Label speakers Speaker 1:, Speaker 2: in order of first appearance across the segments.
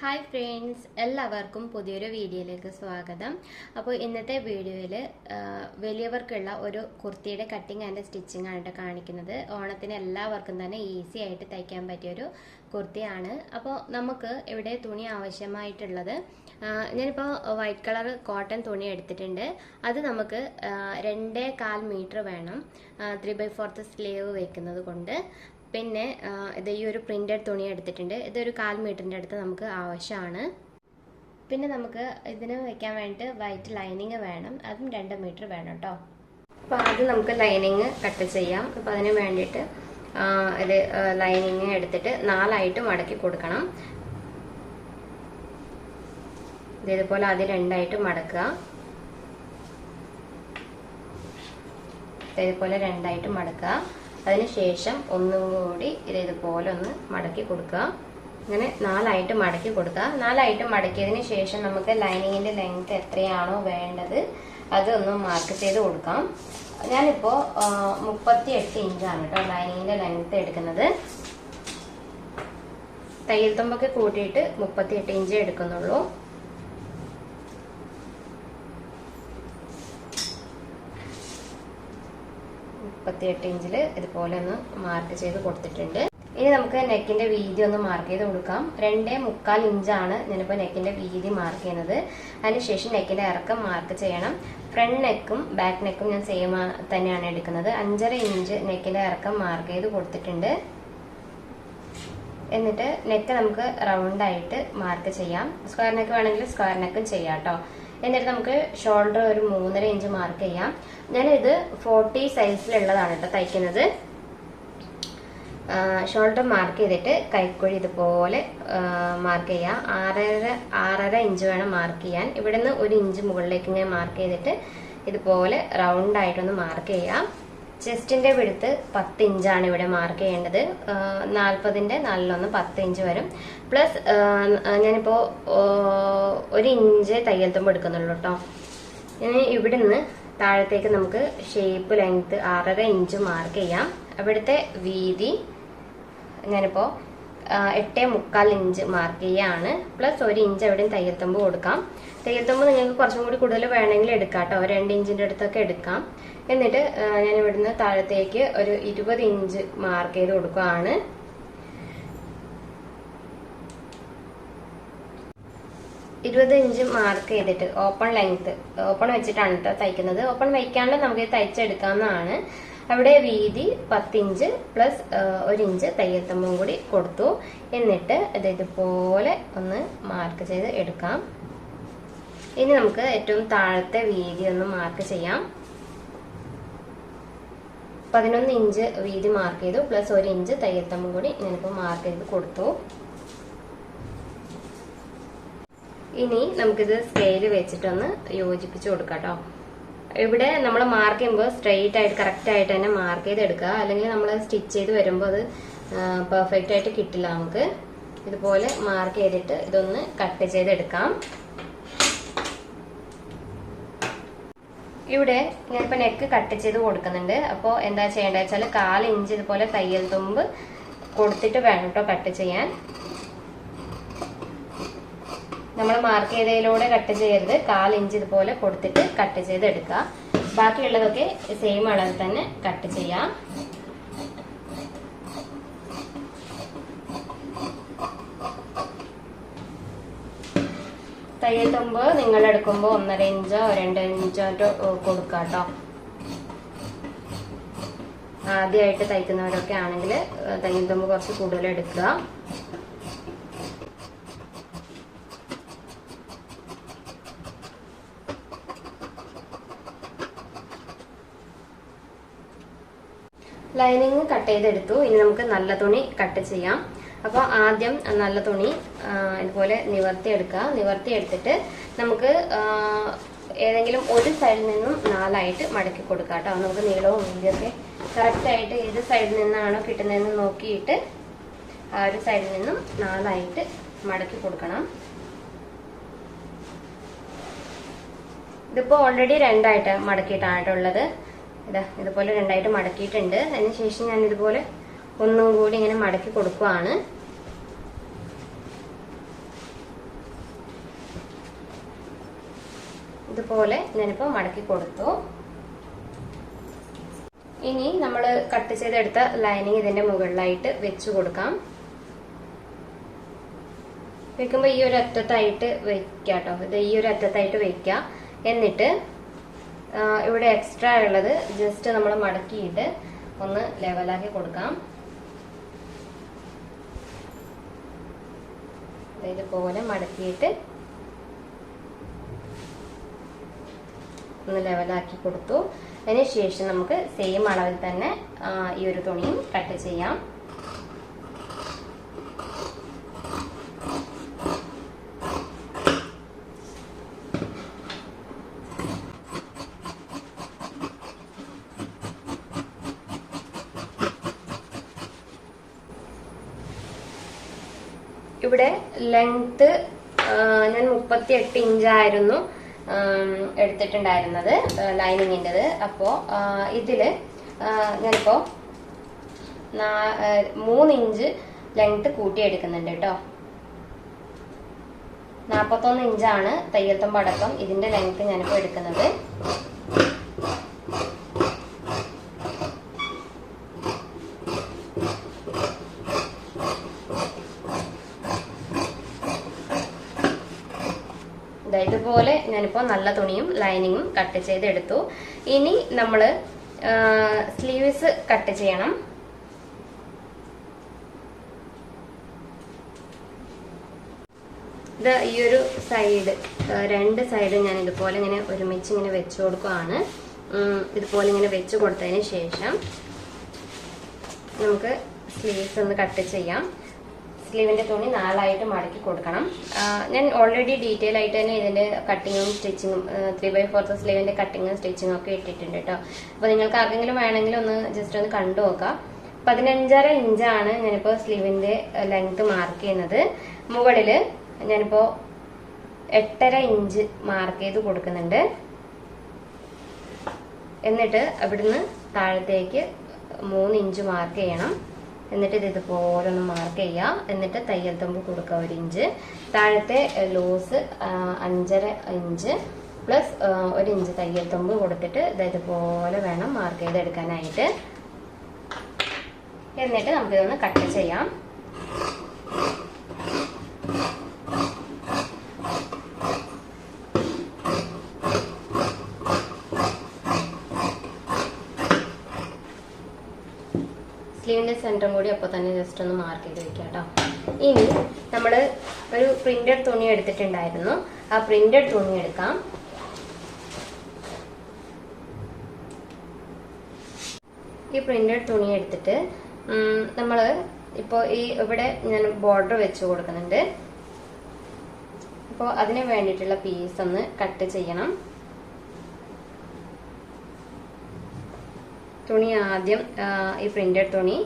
Speaker 1: Hi friends എല്ലാവർക്കും പുതിയൊരു വീഡിയോയിലേക്ക് സ്വാഗതം. അപ്പോൾ ഇന്നത്തെ വീഡിയോയിൽ വലിയവർക്കുള്ള ഒരു കുർത്തിയുടെ കട്ടിങ് ആൻഡ് സ്റ്റിച്ചിങ് ആണ് കാണിക്കുന്നത്. ഓണത്തിന് എല്ലാവർക്കും തന്നെ ഈസി ആയിട്ട് തയ്ക്കാൻ പറ്റിയൊരു കുർത്തിയാണ്. അപ്പോൾ നമുക്ക് ഇവിടെ തുണി ആവശ്യമായിട്ടുള്ളത് ഞാനിപ്പോൾ വൈറ്റ് കളർ കോട്ടൺ തുണി എടുത്തിട്ടുണ്ട്. അത് നമുക്ക് രണ്ടേ കാൽ മീറ്റർ വേണം ത്രീ ബൈ ഫോർത്ത് സ്ലീവ് വെക്കുന്നത് കൊണ്ട്. പിന്നെ ഇത് ഈ ഒരു പ്രിന്റഡ് തുണി എടുത്തിട്ടുണ്ട്. ഇതൊരു കാൽ മീറ്ററിന്റെ അടുത്ത് നമുക്ക് ആവശ്യമാണ്. പിന്നെ നമുക്ക് ഇതിന് വെക്കാൻ വേണ്ടിയിട്ട് വൈറ്റ് ലൈനിങ് വേണം. അതും രണ്ട് മീറ്റർ വേണം കേട്ടോ അപ്പോൾ ആദ്യം നമുക്ക് ലൈനിങ് കട്ട് ചെയ്യാം. അപ്പോൾ അതിന് വേണ്ടിയിട്ട് ഇത് ലൈനിങ് എടുത്തിട്ട് നാലായിട്ട് മടക്കി കൊടുക്കണം. ഇതേപോലെ ആദ്യം രണ്ടായിട്ട് മടക്കുക. ഇതുപോലെ രണ്ടായിട്ട് മടക്കുക. അതിനുശേഷം ഒന്നും കൂടി ഇത് ഇതുപോലെ ഒന്ന് മടക്കി കൊടുക്കുക. അങ്ങനെ നാലായിട്ട് മടക്കി കൊടുക്കുക. നാലായിട്ട് മടക്കിയതിന് ശേഷം നമുക്ക് ലൈനിങ്ങിന്റെ ലെങ്ത് എത്രയാണോ വേണ്ടത് അതൊന്ന് മാർക്ക് ചെയ്ത് കൊടുക്കാം. ഞാനിപ്പോ മുപ്പത്തി എട്ട് ഇഞ്ചാണ് കേട്ടോ ലൈനിങ്ങിന്റെ ലെങ്ത് എടുക്കുന്നത്. തയ്യൽ തുമ്പൊക്കെ കൂട്ടിയിട്ട് മുപ്പത്തി എട്ട് ഇഞ്ച് എടുക്കുന്നുള്ളൂ. മുപ്പത്തിയെട്ട് ഇഞ്ചിൽ ഇതുപോലെ ഒന്ന് മാർക്ക് ചെയ്ത് കൊടുത്തിട്ടുണ്ട്. ഇനി നമുക്ക് നെക്കിന്റെ വീതി ഒന്ന് മാർക്ക് ചെയ്ത് കൊടുക്കാം. രണ്ടേ മുക്കാൽ ഇഞ്ചാണ് ഞാനിപ്പോൾ നെക്കിന്റെ വീതി മാർക്ക് ചെയ്യുന്നത്. അതിനുശേഷം നെക്കിന്റെ ഇറക്കം മാർക്ക് ചെയ്യണം. ഫ്രണ്ട് നെക്കും ബാക്ക് നെക്കും ഞാൻ സെയിം തന്നെയാണ് എടുക്കുന്നത്. അഞ്ചര ഇഞ്ച് നെക്കിന്റെ ഇറക്കം മാർക്ക് ചെയ്ത് കൊടുത്തിട്ടുണ്ട്. എന്നിട്ട് നെക്ക് നമുക്ക് റൗണ്ട് ആയിട്ട് മാർക്ക് ചെയ്യാം. സ്ക്വയർ നെക്ക് വേണമെങ്കിൽ സ്ക്വയർ നെക്കും ചെയ്യാം കേട്ടോ എന്നിട്ട് നമുക്ക് ഷോൾഡർ ഒരു മൂന്നര ഇഞ്ച് മാർക്ക് ചെയ്യാം. ഞാനിത് ഫോർട്ടി സൈസിലുള്ളതാണ് കേട്ടോ തയ്ക്കുന്നത്. ഷോൾഡർ മാർക്ക് ചെയ്തിട്ട് കൈക്കുഴി ഇതുപോലെ മാർക്ക് ചെയ്യാം. ആറര ആറര ഇഞ്ച് വേണം മാർക്ക് ചെയ്യാൻ. ഇവിടുന്ന് ഒരു ഇഞ്ച് മുകളിലേക്ക് ഇങ്ങനെ മാർക്ക് ചെയ്തിട്ട് ഇതുപോലെ റൗണ്ട് ആയിട്ടൊന്ന് മാർക്ക് ചെയ്യാം. ചെസ്റ്റിന്റെ വിടുത്ത് പത്ത് ഇഞ്ചാണ് ഇവിടെ മാർക്ക് ചെയ്യേണ്ടത്. നാൽപ്പതിന്റെ നാലിലൊന്ന് പത്ത് ഇഞ്ച് വരും. പ്ലസ് ഞാനിപ്പോ ആ, ഒരു ഇഞ്ച് തയ്യൽ തുമ്പ് എടുക്കുന്നുള്ളൂ കേട്ടോ ഇനി നിന്ന് താഴത്തേക്ക് നമുക്ക് ഷേപ്പ് ലെങ്ത് ആറര ഇഞ്ച് മാർക്ക് ചെയ്യാം. അവിടുത്തെ വീതി ഞാനിപ്പോ എട്ട് മുക്കാൽ ഇഞ്ച് മാർക്ക് ചെയ്യാണ്. പ്ലസ് ഒരു ഇഞ്ച് എവിടെയും തയ്യൽ തുമ്പ് കൊടുക്കാം. തയ്യൽ തുമ്പ് നിങ്ങൾക്ക് കുറച്ചും കൂടി കൂടുതൽ വേണമെങ്കിൽ എടുക്കാം കേട്ടോ രണ്ട് ഇഞ്ചിന്റെ അടുത്തൊക്കെ എടുക്കാം. എന്നിട്ട് ഞാൻ ഇവിടുന്ന് താഴത്തേക്ക് ഒരു ഇരുപത് ഇഞ്ച് മാർക്ക് ചെയ്ത് കൊടുക്കുകയാണ് ഇരുപത് ഇഞ്ച് മാർക്ക് ചെയ്തിട്ട് ഓപ്പൺ ലെങ്ത് ഓപ്പൺ വെച്ചിട്ടാണ് കേട്ടോ തയ്ക്കുന്നത്. ഓപ്പൺ വയ്ക്കാണ്ട് നമുക്ക് തയ്ച്ചെടുക്കാവുന്നതാണ്. അവിടെ വീതി പത്ത് ഇഞ്ച് പ്ലസ് ഒരു ഇഞ്ച് തയ്യത്തമ്പും കൂടി കൊടുത്തു. എന്നിട്ട് ഇത് ഇതുപോലെ ഒന്ന് മാർക്ക് ചെയ്ത് എടുക്കാം. ഇനി നമുക്ക് ഏറ്റവും താഴത്തെ വീതി ഒന്ന് മാർക്ക് ചെയ്യാം. പതിനൊന്ന് ഇഞ്ച് വീതി മാർക്ക് ചെയ്തു. പ്ലസ് ഒരു ഇഞ്ച് തയ്യത്തമ്പും കൂടി ഞാനിപ്പോൾ മാർക്ക് ചെയ്ത് കൊടുത്തു. ഇനി നമുക്കിത് സ്കെയിൽ വെച്ചിട്ടൊന്ന് യോജിപ്പിച്ച് കൊടുക്കാം ഇവിടെ നമ്മൾ മാർക്ക് ചെയ്യുമ്പോൾ സ്ട്രെയിറ്റ് ആയിട്ട് കറക്റ്റ് ആയിട്ട് തന്നെ മാർക്ക് ചെയ്ത് എടുക്കുക അല്ലെങ്കിൽ നമ്മൾ സ്റ്റിച്ച് ചെയ്ത് വരുമ്പോൾ അത് പെർഫെക്റ്റ് ആയിട്ട് കിട്ടില്ല നമുക്ക്. ഇതുപോലെ മാർക്ക് ചെയ്തിട്ട് ഇതൊന്ന് കട്ട് ചെയ്തെടുക്കാം. ഇവിടെ ഞാനിപ്പോൾ നെക്ക് കട്ട് ചെയ്ത് കൊടുക്കുന്നുണ്ട്. അപ്പോൾ എന്താ ചെയ്യേണ്ടത് വെച്ചാൽ കാൽ ഇഞ്ച് ഇതുപോലെ തയ്യൽ തുമ്പ് കൊടുത്തിട്ട് വേണം കേട്ടോ കട്ട് ചെയ്യാൻ. നമ്മൾ മാർക്ക് ചെയ്തതിലൂടെ കട്ട് ചെയ്യരുത്. കാൽ ഇഞ്ച് ഇതുപോലെ കൊടുത്തിട്ട് കട്ട് ചെയ്ത് എടുക്കുക ബാക്കിയുള്ളതൊക്കെ സെയിം അളവിൽ തന്നെ കട്ട് ചെയ്യാം. തയ്യൽ നിങ്ങൾ എടുക്കുമ്പോൾ ഒന്നര ഇഞ്ചോ രണ്ട് ഇഞ്ചോ കൊടുക്കാട്ടോ. കേട്ടോ ആദ്യമായിട്ട് തയ്ക്കുന്നവരൊക്കെ ആണെങ്കിൽ തയ്യൽ തുമ്പ് കുറച്ച് കൂടുതൽ എടുക്കുക. ലൈനിങ് കട്ട് ചെയ്തെടുത്തു. ഇനി നമുക്ക് നല്ല തുണി കട്ട് ചെയ്യാം. അപ്പോൾ ആദ്യം നല്ല തുണി ഇതുപോലെ നിവർത്തി എടുക്കുക നിവർത്തി എടുത്തിട്ട് നമുക്ക് ഏതെങ്കിലും ഒരു സൈഡിൽ നിന്നും നാലായിട്ട് മടക്കി കൊടുക്കുക കേട്ടോ. നമുക്ക് നീളവും വീതിയൊക്കെ കറക്റ്റായിട്ട് ഏത് സൈഡിൽ നിന്നാണോ കിട്ടുന്നതെന്ന് നോക്കിയിട്ട് ആ ഒരു സൈഡിൽ നിന്നും നാലായിട്ട് മടക്കി കൊടുക്കണം. ഇതിപ്പോൾ ഓൾറെഡി രണ്ടായിട്ട് മടക്കിയിട്ടാണ് ഉള്ളത്. ഇതാ ഇതുപോലെ രണ്ടായിട്ട് മടക്കിയിട്ടുണ്ട്. അതിനുശേഷം ഞാൻ ഇതുപോലെ ഒന്നും കൂടി ഇങ്ങനെ മടക്കി കൊടുക്കുവാണ്. ഇതുപോലെ ഞാനിപ്പോൾ മടക്കി കൊടുത്തു. ഇനി നമ്മൾ കട്ട് ചെയ്തെടുത്ത ലൈനിങ് ഇതിന്റെ മുകളിലായിട്ട് വെച്ച് കൊടുക്കാം. വെക്കുമ്പോൾ ഈ ഒരു അറ്റത്തായിട്ട് വെക്കുക കേട്ടോ ഇത് ഈ ഒരു അറ്റത്തായിട്ട് വെക്കുക എന്നിട്ട് ഇവിടെ എക്സ്ട്രാ ഉള്ളത് ജസ്റ്റ് നമ്മൾ മടക്കിയിട്ട് ഒന്ന് ലെവലാക്കി കൊടുക്കാം. ഇതുപോലെ മടക്കിയിട്ട് ഒന്ന് ലെവലാക്കി കൊടുത്തു. അതിന് ശേഷം നമുക്ക് സെയിം അളവിൽ തന്നെ ഈ ഒരു തുണിയും കട്ട് ചെയ്യാം. ഇവിടെ ലെങ്ത് ഞാൻ മുപ്പത്തി എട്ട് ഇഞ്ചായിരുന്നു എടുത്തിട്ടുണ്ടായിരുന്നത് ലൈനിങ്ങിന്റെത് അപ്പോൾ ഇതിൽ ഞാനിപ്പോൾ ഞാനിപ്പോ നാ- കൂട്ടിയെടുക്കുന്നുണ്ട് ലെങ്ത് കൂട്ടി. നാൽപ്പത്തൊന്ന് ഇഞ്ചാണ് തയ്യൽത്തുമ്പടക്കം ഇതിന്റെ ലെങ്ത് ഞാനിപ്പോൾ എടുക്കുന്നത്. ഇതുപോലെ ഞാനിപ്പോൾ നല്ല തുണിയും ലൈനിങ്ങും കട്ട് ചെയ്തെടുത്തു. ഇനി നമ്മൾ സ്ലീവ്സ് കട്ട് ചെയ്യണം. ഇത് ഈ ഒരു സൈഡ് രണ്ട് സൈഡും ഞാൻ ഇതുപോലെ ഇങ്ങനെ ഒരുമിച്ച് ഇങ്ങനെ വെച്ച് കൊടുക്കുകയാണ് ഇതുപോലെ ഇങ്ങനെ വെച്ച് കൊടുത്തതിന് ശേഷം നമുക്ക് സ്ലീവ്സ് ഒന്ന് കട്ട് ചെയ്യാം. സ്ലീവിന്റെ തുണി നാലായിട്ട് മടക്കി കൊടുക്കണം. ഞാൻ ഓൾറെഡി ഡീറ്റെയിൽ ആയിട്ട് തന്നെ ഇതിന്റെ കട്ടിങ്ങും സ്റ്റിച്ചിങ്ങും ത്രീ ബൈ ഫോർത്ത് സ്ലീവിന്റെ കട്ടിങ്ങും സ്റ്റിച്ചിങ്ങും ഒക്കെ ഇട്ടിട്ടുണ്ട് കേട്ടോ അപ്പോൾ നിങ്ങൾക്ക് ആർക്കെങ്കിലും വേണമെങ്കിൽ ഒന്ന് ജസ്റ്റ് ഒന്ന് കണ്ടു നോക്കാം. പതിനഞ്ചര ഇഞ്ചാണ് ഞാനിപ്പോ സ്ലീവിന്റെ ലെങ്ത് മാർക്ക് ചെയ്യുന്നത്. മുകളിൽ ഞാനിപ്പോ എട്ടര ഇഞ്ച് മാർക്ക് ചെയ്ത് കൊടുക്കുന്നുണ്ട്. എന്നിട്ട് അവിടുന്ന് താഴത്തേക്ക് മൂന്ന് ഇഞ്ച് മാർക്ക് ചെയ്യണം. എന്നിട്ട് ഇത് ഇതുപോലെ ഒന്ന് മാർക്ക് ചെയ്യുക എന്നിട്ട് തയ്യൽ തുമ്പ് കൊടുക്കുക ഒരു ഇഞ്ച് താഴത്തെ ലൂസ് അഞ്ചര ഇഞ്ച് പ്ലസ് ഒരു ഇഞ്ച് തയ്യൽ തുമ്പ് കൊടുത്തിട്ട് ഇത് ഇതുപോലെ വേണം മാർക്ക് ചെയ്തെടുക്കാനായിട്ട്. എന്നിട്ട് നമുക്കിതൊന്ന് കട്ട് ചെയ്യാം. സ്ലീവിന്റെ സെന്ററും കൂടി അപ്പോൾ തന്നെ ജസ്റ്റ് ഒന്ന് മാർക്ക് ചെയ്ത് വെക്കാം കേട്ടോ ഇനി നമ്മൾ ഒരു പ്രിന്റഡ് തുണി എടുത്തിട്ടുണ്ടായിരുന്നു. ആ പ്രിന്റഡ് തുണി എടുക്കാം. ഈ പ്രിന്റഡ് തുണി എടുത്തിട്ട് നമ്മൾ ഇപ്പോൾ ഈ ഇവിടെ ഞാൻ ബോർഡർ വെച്ച് കൊടുക്കുന്നുണ്ട്. അപ്പോൾ അതിന് വേണ്ടിയിട്ടുള്ള പീസ് ഒന്ന് കട്ട് ചെയ്യണം. തുണി ആദ്യം ഈ പ്രിന്റഡ് തുണി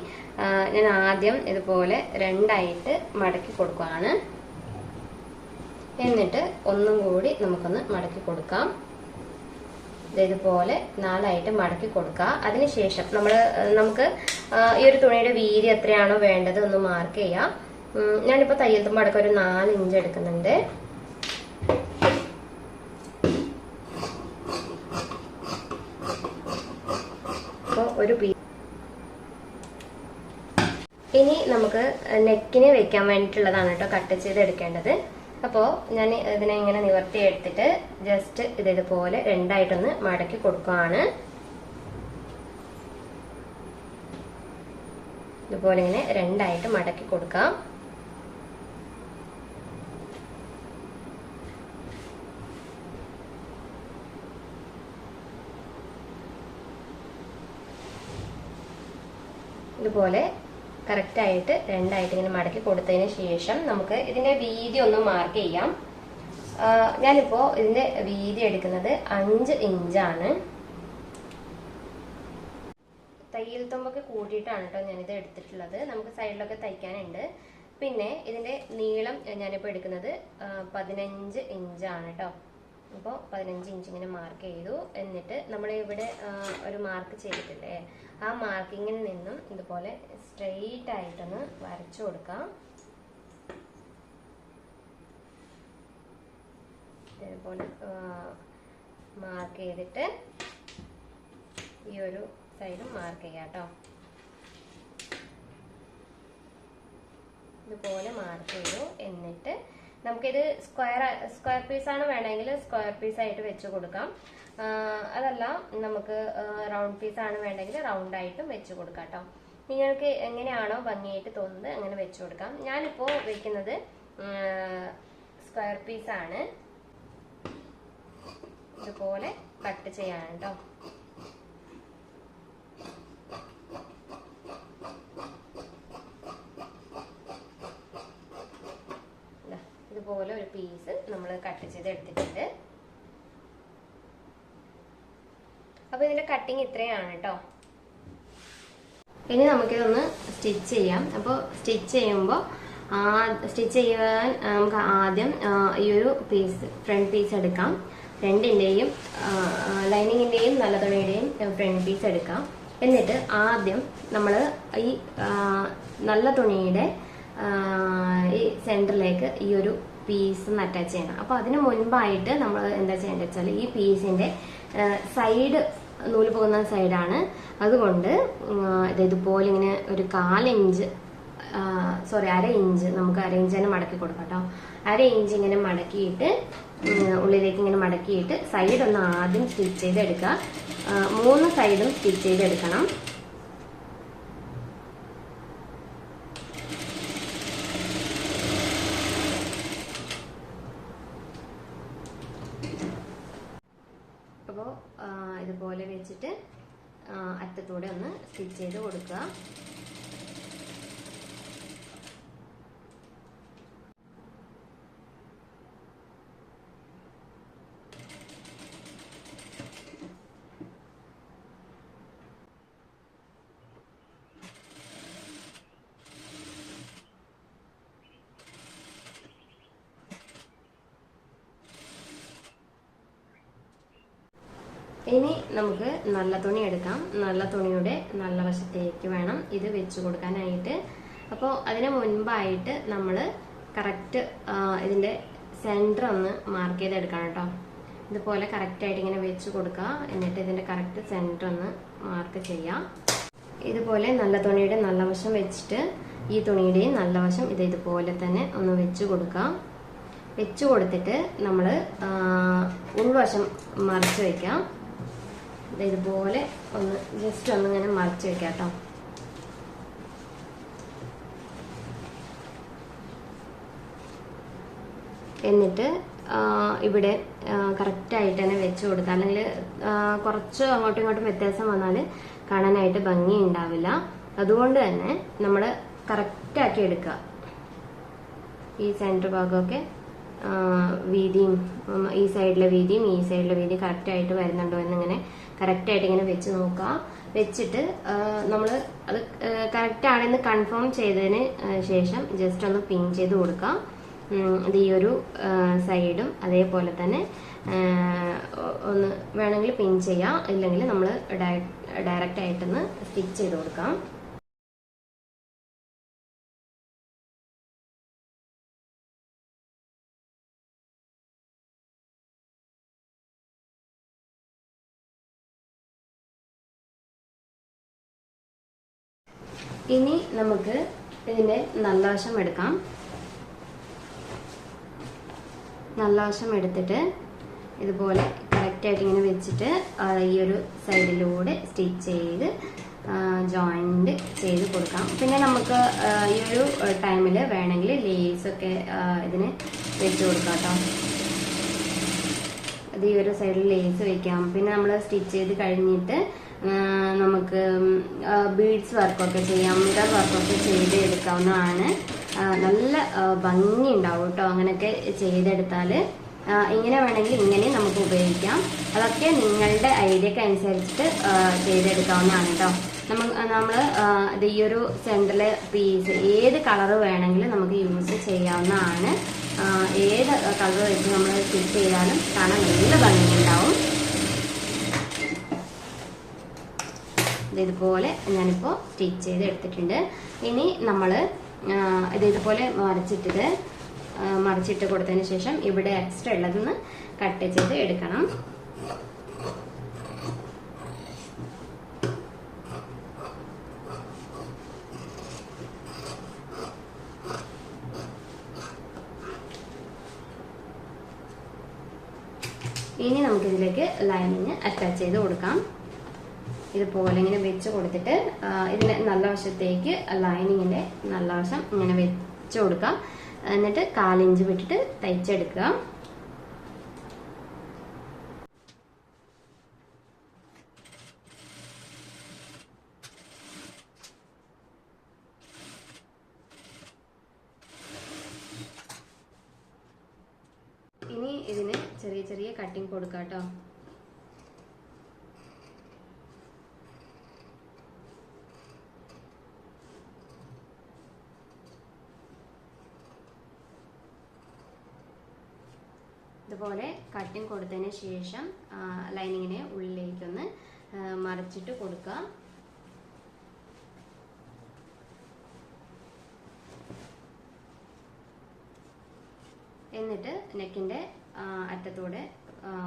Speaker 1: ഞാൻ ആദ്യം ഇതുപോലെ രണ്ടായിട്ട് മടക്കി കൊടുക്കുകയാണ് എന്നിട്ട് ഒന്നും കൂടി നമുക്കൊന്ന് മടക്കി കൊടുക്കാം. ഇതുപോലെ നാലായിട്ട് മടക്കി കൊടുക്കുക അതിനുശേഷം നമ്മൾ നമുക്ക് ഈ ഒരു തുണിയുടെ വീതി എത്രയാണോ വേണ്ടത് ഒന്ന് മാർക്ക് ചെയ്യാം. ഞാനിപ്പോൾ തയ്യൽ തുമ്പ് അടക്കം ഒരു നാല് ഇഞ്ച് എടുക്കുന്നുണ്ട് അപ്പോൾ ഒരു പീ ഇനി നമുക്ക് നെക്കിന് വെക്കാൻ വേണ്ടിയിട്ടുള്ളതാണ് കേട്ടോ കട്ട് ചെയ്ത് എടുക്കേണ്ടത്. അപ്പോൾ ഞാൻ ഇതിനെ ഇങ്ങനെ നിവർത്തി എടുത്തിട്ട് ജസ്റ്റ് ഇതേപോലെ രണ്ടായിട്ടൊന്ന് മടക്കി കൊടുക്കുകയാണ് ഇതുപോലെ ഇങ്ങനെ രണ്ടായിട്ട് മടക്കി കൊടുക്കാം. ഇതുപോലെ കറക്റ്റ് ആയിട്ട് രണ്ടായിട്ട് ഇങ്ങനെ മടക്കി കൊടുത്തതിന് ശേഷം നമുക്ക് ഇതിന്റെ വീതി ഒന്ന് മാർക്ക് ചെയ്യാം. ഞാനിപ്പോ ഇതിന്റെ വീതി എടുക്കുന്നത് അഞ്ച് ഇഞ്ചാണ് തയ്യൽ തുമ്പൊക്കെ കൂട്ടിയിട്ടാണ് കേട്ടോ ഞാനിത് എടുത്തിട്ടുള്ളത്. നമുക്ക് സൈഡിലൊക്കെ തയ്ക്കാനുണ്ട്. പിന്നെ ഇതിന്റെ നീളം ഞാനിപ്പോൾ എടുക്കുന്നത് പതിനഞ്ച് ഇഞ്ചാണ് കേട്ടോ അപ്പോൾ പതിനഞ്ച് ഇഞ്ച് ഇങ്ങനെ മാർക്ക് ചെയ്തു. എന്നിട്ട് നമ്മൾ ഇവിടെ ഒരു മാർക്ക് ചെയ്തിട്ടില്ലേ ആ മാർക്കിങ്ങിൽ നിന്നും ഇതുപോലെ സ്ട്രെയിറ്റ് ആയിട്ടൊന്ന് വരച്ചു കൊടുക്കാം. ഇതേപോലെ മാർക്ക് ചെയ്തിട്ട് ഈ ഒരു സൈഡും മാർക്ക് ചെയ്യാം കേട്ടോ. ഇതുപോലെ മാർക്ക് ചെയ്തു. എന്നിട്ട് നമുക്കിത് സ്ക്വയർ സ്ക്വയർ പീസ് ആണ് വേണമെങ്കിൽ സ്ക്വയർ പീസ് ആയിട്ട് വെച്ച് കൊടുക്കാം. അതല്ല നമുക്ക് റൗണ്ട് പീസ് ആണ് വേണമെങ്കിൽ റൗണ്ട് ആയിട്ടും വെച്ച് കൊടുക്കാം കേട്ടോ നിങ്ങൾക്ക് എങ്ങനെയാണോ ഭംഗിയായിട്ട് തോന്നുന്നത് അങ്ങനെ വെച്ച് കൊടുക്കാം. ഞാനിപ്പോൾ വെക്കുന്നത് സ്ക്വയർ പീസ് ആണ്. ഇതുപോലെ കട്ട് ചെയ്യാണ് കേട്ടോ ഇതുപോലെ ഒരു പീസ് നമ്മൾ കട്ട് ചെയ്ത് എടുത്തിട്ടുണ്ട്. അപ്പൊ ഇതിന്റെ കട്ടിങ് ഇത്രയാണ് കേട്ടോ. ഇനി നമുക്കിതൊന്ന് സ്റ്റിച്ച് ചെയ്യാം. അപ്പോൾ സ്റ്റിച്ച് ചെയ്യുമ്പോൾ സ്റ്റിച്ച് ചെയ്യാൻ നമുക്ക് ആദ്യം ഈ ഒരു പീസ് ഫ്രണ്ട് പീസ് എടുക്കാം. ഫ്രണ്ടിന്റെയും ലൈനിങ്ങിന്റെയും നല്ല തുണിയുടെയും ഫ്രണ്ട് പീസ് എടുക്കാം. എന്നിട്ട് ആദ്യം നമ്മൾ ഈ നല്ല തുണിയുടെ ഈ സെന്ററിലേക്ക് ഈ ഒരു പീസ് അറ്റാച്ച് ചെയ്യണം. അപ്പോൾ അതിന് മുൻപായിട്ട് നമ്മൾ എന്താ ചെയ്യേണ്ടത് വെച്ചാൽ ഈ പീസിന്റെ സൈഡ് നൂൽ പോകുന്ന സൈഡാണ് അതുകൊണ്ട് ഇതുപോലെ ഇങ്ങനെ ഒരു കാലിഞ്ച് സോറി അര ഇഞ്ച് നമുക്ക് അര ഇഞ്ച് തന്നെ മടക്കി കൊടുക്കാം കേട്ടോ അര ഇഞ്ച് ഇങ്ങനെ മടക്കിയിട്ട് ഉള്ളിലേക്ക് ഇങ്ങനെ മടക്കിയിട്ട് സൈഡ് ഒന്ന് ആദ്യം സ്റ്റിച്ച് ചെയ്തെടുക്കുക. മൂന്ന് സൈഡും സ്റ്റിച്ച് ചെയ്തെടുക്കണം അപ്പോൾ ഇതുപോലെ വെച്ചിട്ട് ആ, സ്റ്റിച്ച് ചെയ്ത് കൊടുക്കുക ഇനി നമുക്ക് നല്ല തുണി എടുക്കാം. നല്ല തുണിയുടെ നല്ല വശത്തേക്ക് വേണം ഇത് വെച്ച് കൊടുക്കാനായിട്ട്. അപ്പോൾ അതിന് മുൻപായിട്ട് നമ്മൾ കറക്റ്റ് ഇതിന്റെ സെന്റർ ഒന്ന് മാർക്ക് ചെയ്തെടുക്കണം കേട്ടോ. ഇതുപോലെ കറക്റ്റായിട്ട് ഇങ്ങനെ വെച്ച് കൊടുക്കുക. എന്നിട്ട് ഇതിന്റെ കറക്റ്റ് സെന്റർ ഒന്ന് മാർക്ക് ചെയ്യാം. ഇതുപോലെ നല്ല തുണിയുടെ നല്ല വശം വെച്ചിട്ട് ഈ തുണിയുടെയും നല്ല വശം ഇത് ഇതുപോലെ തന്നെ ഒന്ന് വെച്ച് കൊടുക്കാം. വെച്ച് കൊടുത്തിട്ട് നമ്മൾ ഉൾവശം മറിച്ച് വെക്കാം. ദേ ഇതുപോലെ ഒന്ന് ജസ്റ്റ് ഒന്ന് ഇങ്ങനെ മറിച്ച് വെക്കാം കേട്ടോ എന്നിട്ട് ഇവിടെ കറക്റ്റായിട്ട് തന്നെ വെച്ച് കൊടുക്കുക അല്ലെങ്കിൽ കുറച്ച് അങ്ങോട്ടും ഇങ്ങോട്ടും വ്യത്യാസം വന്നാൽ കാണാനായിട്ട് ഭംഗി ഉണ്ടാവില്ല. അതുകൊണ്ട് തന്നെ നമ്മൾ കറക്റ്റാക്കി എടുക്കുക. ഈ സെന്റർ ഭാഗമൊക്കെ വീതിയും ഈ സൈഡിലെ വീതിയും ഈ സൈഡിലെ വീതിയും കറക്റ്റായിട്ട് വരുന്നുണ്ടോ എന്നിങ്ങനെ കറക്റ്റായിട്ട് ഇങ്ങനെ വെച്ച് നോക്കുക. വെച്ചിട്ട് നമ്മൾ അത് കറക്റ്റ് ആണെന്ന് കൺഫേം ചെയ്തതിന് ശേഷം ജസ്റ്റ് ഒന്ന് പിൻ ചെയ്ത് കൊടുക്കാം അത് ഈ ഒരു സൈഡും അതേപോലെ തന്നെ ഒന്ന് വേണമെങ്കിൽ പിൻ ചെയ്യാം. ഇല്ലെങ്കിൽ നമ്മൾ ഡയറക്റ്റ് ആയിട്ടൊന്ന് സ്റ്റിച്ച് ചെയ്ത് കൊടുക്കാം. ഇനി നമുക്ക് ഇതിന്റെ നല്ലവശം എടുക്കാം. നല്ലവശം എടുത്തിട്ട് ഇതുപോലെ കറക്റ്റായിട്ട് ഇങ്ങനെ വെച്ചിട്ട് ഈ ഒരു സൈഡിലൂടെ സ്റ്റിച്ച് ചെയ്ത് ജോയിന്റ് ചെയ്ത് കൊടുക്കാം. പിന്നെ നമുക്ക് ഈ ഒരു ടൈമിൽ വേണമെങ്കിൽ ലേസൊക്കെ ഇതിന് വെച്ച് കൊടുക്കാം കേട്ടോ അത് ഈ ഒരു സൈഡിൽ ലേസ് വെക്കാം. പിന്നെ നമ്മൾ സ്റ്റിച്ച് ചെയ്ത് കഴിഞ്ഞിട്ട് നമുക്ക് ബീഡ്സ് വർക്കൊക്കെ ചെയ്യാം മിറർ വർക്കൊക്കെ ചെയ്ത് എടുക്കാവുന്നതാണ് നല്ല ഭംഗി ഉണ്ടാവും കേട്ടോ അങ്ങനെയൊക്കെ ചെയ്തെടുത്താൽ ഇങ്ങനെ വേണമെങ്കിൽ ഇങ്ങനെ നമുക്ക് ഉപയോഗിക്കാം. അതൊക്കെ നിങ്ങളുടെ ഐഡിയക്ക് അനുസരിച്ചിട്ട് ചെയ്തെടുക്കാവുന്നതാണ് കേട്ടോ നമ്മൾ നമ്മൾ ഇത് ഈ ഒരു സെന്ററിലെ പീസ് ഏത് കളർ വേണമെങ്കിലും നമുക്ക് യൂസ് ചെയ്യാവുന്നതാണ്. ഏത് കളർ വെച്ച് നമ്മൾ സ്റ്റിച്ച് ചെയ്താലും കാണാൻ നല്ല ഭംഗിയുണ്ടാവും. ഇത് ഇതുപോലെ ഞാനിപ്പോൾ സ്റ്റിച്ച് ചെയ്ത് എടുത്തിട്ടുണ്ട്. ഇനി നമ്മൾ ഇത് ഇതുപോലെ മറിച്ചിട്ടിട്ട് മറച്ചിട്ട് മറിച്ചിട്ട് കൊടുത്തതിന് ശേഷം ഇവിടെ എക്സ്ട്രാ ഉള്ളതൊന്ന് കട്ട് ചെയ്ത് എടുക്കണം. ഇനി നമുക്കിതിലേക്ക് ലൈനിങ് അറ്റാച്ച് ചെയ്ത് കൊടുക്കാം. ഇതുപോലെ ഇങ്ങനെ വെച്ച് കൊടുത്തിട്ട് ആ, ഇതിന്റെ നല്ല വശത്തേക്ക് ലൈനിങ്ങിന്റെ നല്ല വശം ഇങ്ങനെ വെച്ച് കൊടുക്കാം. എന്നിട്ട് കാലിഞ്ച് വിട്ടിട്ട് തയ്ച്ചെടുക്കുക ഇനി ഇതിന് ചെറിയ ചെറിയ കട്ടിങ് കൊടുക്കാം കേട്ടോ ഇതുപോലെ കട്ടിങ് കൊടുത്തതിന് ശേഷം ലൈനിങ്ങിനെ ഉള്ളിലേക്കൊന്ന് മറച്ചിട്ട് കൊടുക്കുക. എന്നിട്ട് നെക്കിന്റെ അറ്റത്തൂടെ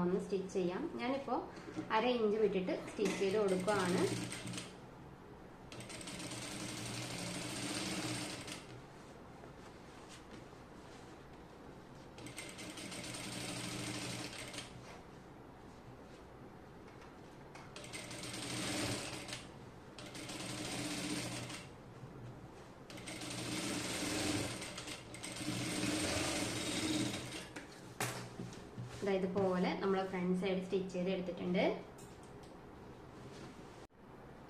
Speaker 1: ഒന്ന് സ്റ്റിച്ച് ചെയ്യാം. ഞാനിപ്പോൾ അര ഇഞ്ച് വിട്ടിട്ട് സ്റ്റിച്ച് ചെയ്ത് കൊടുക്കുകയാണ് ഇതുപോലെ നമ്മൾ ഫ്രണ്ട് സൈഡ് സ്റ്റിച്ച് ചെയ്ത് എടുത്തിട്ടുണ്ട്.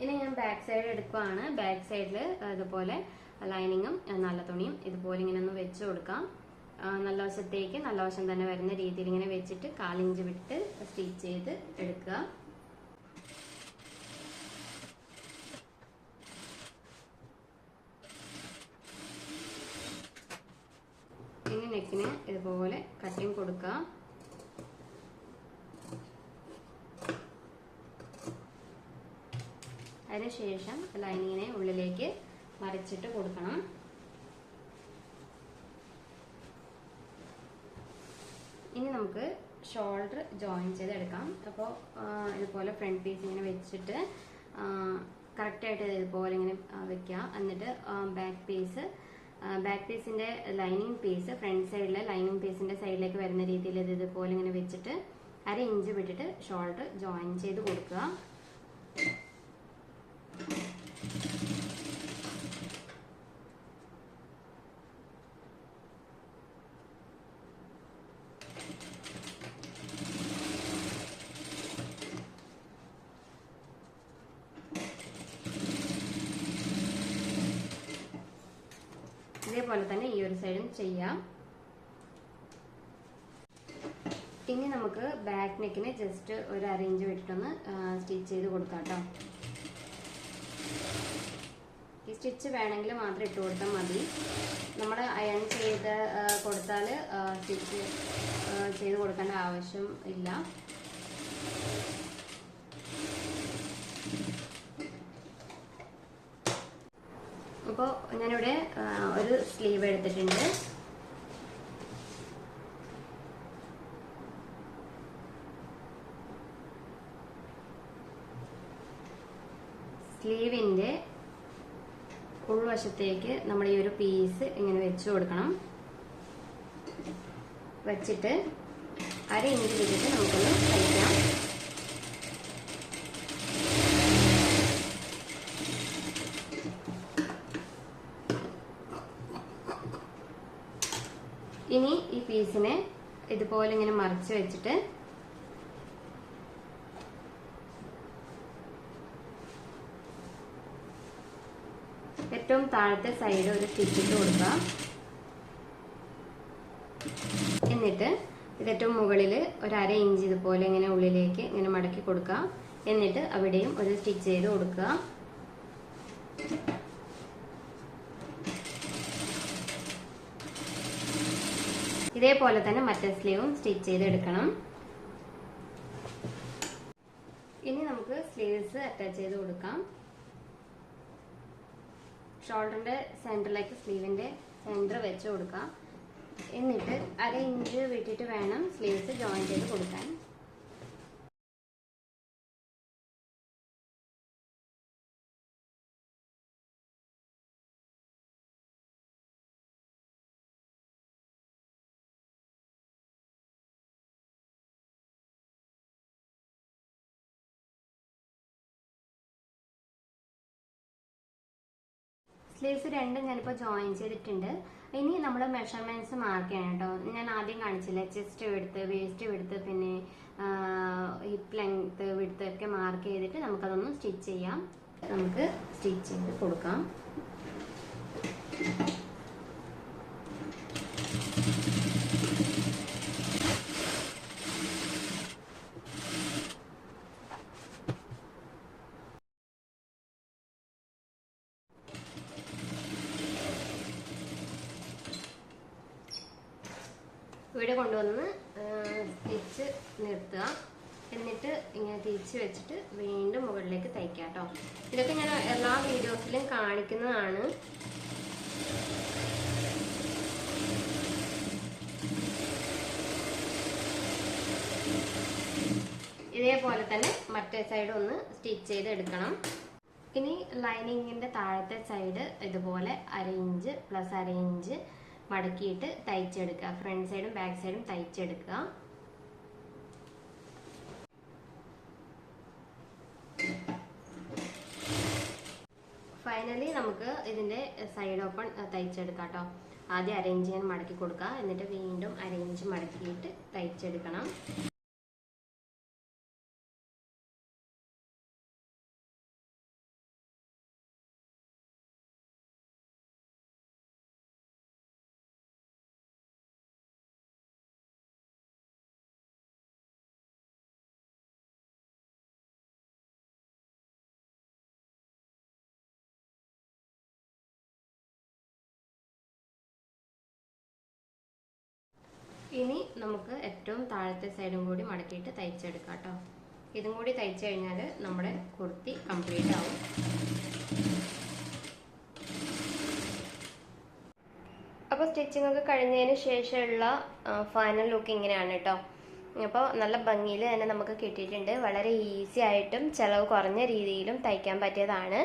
Speaker 1: ഇനി ഞാൻ ബാക്ക് സൈഡ് എടുക്കുവാണ്. ബാക്ക് സൈഡിൽ ഇതുപോലെ ലൈനിങ്ങും നല്ല തുണിയും ഇതുപോലെ ഇങ്ങനെ ഒന്ന് വെച്ച് കൊടുക്കാം. നല്ല വശത്തേക്ക് നല്ല വശം തന്നെ വരുന്ന രീതിയിൽ ഇങ്ങനെ വെച്ചിട്ട് കാലിഞ്ച് വിട്ട് സ്റ്റിച്ച് ചെയ്ത് എടുക്കുക. ഇനി നെക്കിന് ഇതുപോലെ കട്ടിങ് കൊടുക്കാം. അതിനുശേഷം ലൈനിങ്ങിനെ ഉള്ളിലേക്ക് മറിച്ചിട്ട് കൊടുക്കണം. ഇനി നമുക്ക് ഷോൾഡർ ജോയിൻ ചെയ്തെടുക്കാം. അപ്പോൾ ഇതുപോലെ ഫ്രണ്ട് പീസ് ഇങ്ങനെ വെച്ചിട്ട് കറക്റ്റായിട്ട് ഇതുപോലെ ഇങ്ങനെ വെക്കാം എന്നിട്ട് ബാക്ക് പീസ് ബാക്ക് പീസിന്റെ ലൈനിങ് പീസ് ഫ്രണ്ട് സൈഡിലെ ലൈനിങ് പീസിന്റെ സൈഡിലേക്ക് വരുന്ന രീതിയിൽ ഇത് ഇതുപോലെ ഇങ്ങനെ വെച്ചിട്ട് അര ഇഞ്ച് വിട്ടിട്ട് ഷോൾഡർ ജോയിൻ ചെയ്ത് കൊടുക്കുക. ഇതേപോലെ തന്നെ ഈ ഒരു സൈഡും ചെയ്യാം. ഇനി നമുക്ക് ബാക്ക് നെക്കിന് ജസ്റ്റ് ഒരു അറേഞ്ച് വിട്ടിട്ടൊന്ന് സ്റ്റിച്ച് ചെയ്ത് കൊടുക്കാം കേട്ടോ സ്റ്റിച്ച് വേണമെങ്കിൽ മാത്രം ഇട്ട് കൊടുത്താൽ മതി. നമ്മൾ അയൺ ചെയ്ത് കൊടുത്താൽ സ്റ്റിച്ച് ചെയ്ത് കൊടുക്കേണ്ട ആവശ്യം ഇല്ല. അപ്പോൾ ഞാനിവിടെ ഒരു സ്ലീവ് എടുത്തിട്ടുണ്ട്. സ്ലീവിന്റെ ഉൾവശത്തേക്ക് നമ്മൾ ഈ ഒരു പീസ് ഇങ്ങനെ വെച്ച് കൊടുക്കണം. വെച്ചിട്ട് അര ഇഞ്ച് വെച്ചിട്ട് നമുക്കൊന്ന് കഴിക്കാം ഇനി ഈ പീസിനെ ഇതുപോലെ ഇങ്ങനെ മറിച്ച് വെച്ചിട്ട് ഏറ്റവും താഴത്തെ സൈഡ് ഒരു സ്റ്റിച്ചിട്ട് കൊടുക്കുക എന്നിട്ട് ഏറ്റവും മുകളിൽ ഒരു അര ഇഞ്ച് ഇതുപോലെ ഇങ്ങനെ ഉള്ളിലേക്ക് ഇങ്ങനെ മടക്കി കൊടുക്കുക എന്നിട്ട് അവിടെയും ഒരു സ്റ്റിച്ച് ചെയ്ത് കൊടുക്കുക. ഇതേപോലെ തന്നെ മറ്റേ സ്ലീവും സ്റ്റിച്ച് ചെയ്തെടുക്കണം ഇനി നമുക്ക് സ്ലീവ്സ് അറ്റാച്ച് ചെയ്ത് കൊടുക്കാം. ഷോൾഡറിന്റെ സെന്ററിലേക്ക് സ്ലീവിന്റെ സെന്റർ വെച്ച് കൊടുക്കാം. എന്നിട്ട് അര ഇഞ്ച് വിട്ടിട്ട് വേണം സ്ലീവ്സ് ജോയിൻ ചെയ്ത് കൊടുക്കാൻ. സ്ലീവ്സ് രണ്ടും ഞാനിപ്പോൾ ജോയിൻ ചെയ്തിട്ടുണ്ട്. ഇനി നമ്മൾ മെഷർമെന്റ്സ് മാർക്ക് ചെയ്യണം കേട്ടോ. ഞാൻ ആദ്യം കാണിച്ചില്ല? ചെസ്റ്റ് എടുത്ത് വേസ്റ്റ് എടുത്ത് പിന്നെ ഹിപ്പ് ലെങ്ത്ത് വിടുത്ത് ഒക്കെ മാർക്ക് ചെയ്തിട്ട് നമുക്കതൊന്ന് സ്റ്റിച്ച് ചെയ്യാം. നമുക്ക് സ്റ്റിച്ച് ചെയ്ത് കൊടുക്കാം. കൊണ്ടുവന്ന് സ്റ്റിച്ച് നിർത്തുക. എന്നിട്ട് ഇങ്ങനെ തിരിച്ച് വെച്ചിട്ട് വീണ്ടും മുകളിലേക്ക് തയ്ക്കാം കേട്ടോ. ഇതൊക്കെ ഞാൻ എല്ലാ വീഡിയോസിലും കാണിക്കുന്നതാണ്. ഇതേപോലെ തന്നെ മറ്റേ സൈഡ് ഒന്ന് സ്റ്റിച്ച് ചെയ്ത് എടുക്കണം ഇനി ലൈനിങ്ങിന്റെ താഴത്തെ സൈഡ് ഇതുപോലെ അര ഇഞ്ച് പ്ലസ് അര ഇഞ്ച് മടക്കിയിട്ട് തയ്ച്ചെടുക്കുക. ഫ്രണ്ട് സൈഡും ബാക്ക് സൈഡും തയ്ച്ചെടുക്കുക. ഫൈനലി നമുക്ക് ഇതിന്റെ സൈഡ് ഓപ്പൺ തയ്ച്ചെടുക്കാം കേട്ടോ ആദ്യം അറേഞ്ച് ചെയ്യാൻ മടക്കി കൊടുക്കുക. എന്നിട്ട് വീണ്ടും അറേഞ്ച് മടക്കിയിട്ട് തയ്ച്ചെടുക്കണം. നമുക്ക് ഏറ്റവും താഴത്തെ സൈഡും കൂടി മടക്കിയിട്ട് തയ്ച്ചെടുക്കാം കേട്ടോ ഇതും കൂടി തയ്ച്ചു കഴിഞ്ഞാൽ നമ്മുടെ കുർത്തി കംപ്ലീറ്റ് ആവും. അപ്പോൾ സ്റ്റിച്ചിങ് ഒക്കെ കഴിഞ്ഞതിന് ശേഷമുള്ള ഫൈനൽ ലുക്ക് ഇങ്ങനെയാണ് കേട്ടോ അപ്പോൾ നല്ല ഭംഗിയിൽ തന്നെ നമുക്ക് കിട്ടിയിട്ടുണ്ട്. വളരെ ഈസി ആയിട്ടും ചിലവ് കുറഞ്ഞ രീതിയിലും തയ്ക്കാൻ പറ്റിയതാണ്.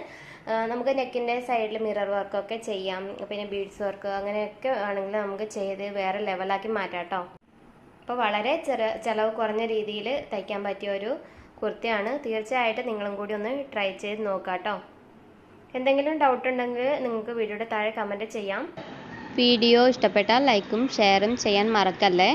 Speaker 1: നമുക്ക് നെക്കിന്റെ സൈഡിൽ മിറർ വർക്കൊക്കെ ചെയ്യാം. പിന്നെ ബീഡ്സ് വർക്ക് അങ്ങനെയൊക്കെ ആണെങ്കിൽ നമുക്ക് ചെയ്ത് വേറെ ലെവലാക്കി മാറ്റാം കേട്ടോ അപ്പോൾ വളരെ ചെറു ചിലവ് കുറഞ്ഞ രീതിയിൽ തയ്ക്കാൻ പറ്റിയ ഒരു കുർത്തിയാണ്. തീർച്ചയായിട്ടും നിങ്ങളും കൂടി ഒന്ന് ട്രൈ ചെയ്ത് നോക്കാം കേട്ടോ എന്തെങ്കിലും ഡൗട്ട് ഉണ്ടെങ്കിൽ നിങ്ങൾക്ക് വീഡിയോയുടെ താഴെ കമന്റ് ചെയ്യാം. വീഡിയോ ഇഷ്ടപ്പെട്ടാൽ ലൈക്കും ഷെയറും ചെയ്യാൻ മറക്കല്ലേ?